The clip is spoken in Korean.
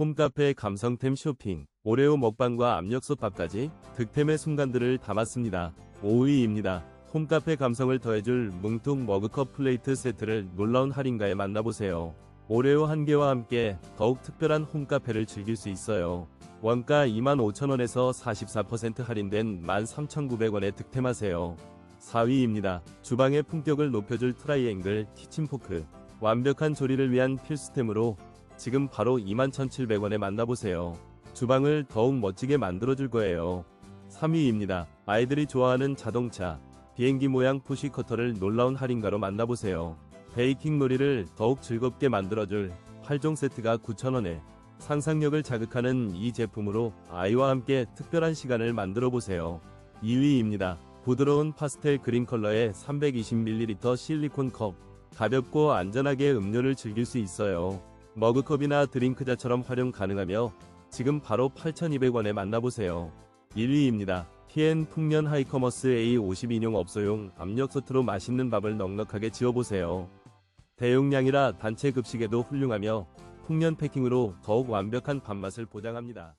홈카페 감성템 쇼핑, 오레오 먹방과 압력솥 밥까지 득템의 순간들을 담았습니다. 5위입니다. 홈카페 감성을 더해줄 뭉뚱 머그컵 플레이트 세트를 놀라운 할인가에 만나보세요. 오레오 한 개와 함께 더욱 특별한 홈카페를 즐길 수 있어요. 원가 25,000원에서 44% 할인된 13,900원에 득템하세요. 4위입니다. 주방의 품격을 높여줄 트라이앵글 키친포크. 완벽한 조리를 위한 필수템으로 지금 바로 21,700원에 만나보세요. 주방을 더욱 멋지게 만들어줄 거예요. 3위입니다. 아이들이 좋아하는 자동차, 비행기 모양 푸시커터를 놀라운 할인가로 만나보세요. 베이킹 놀이를 더욱 즐겁게 만들어줄 8종 세트가 9,000원에 상상력을 자극하는 이 제품으로 아이와 함께 특별한 시간을 만들어 보세요. 2위입니다. 부드러운 파스텔 그린 컬러의 320ml 실리콘 컵. 가볍고 안전하게 음료를 즐길 수 있어요. 머그컵이나 드링크자처럼 활용 가능하며 지금 바로 8,200원에 만나보세요. 1위입니다. TN 풍년 하이커머스 A50 인용 업소용 압력솥으로 맛있는 밥을 넉넉하게 지어보세요. 대용량이라 단체 급식에도 훌륭하며 풍년 패킹으로 더욱 완벽한 밥맛을 보장합니다.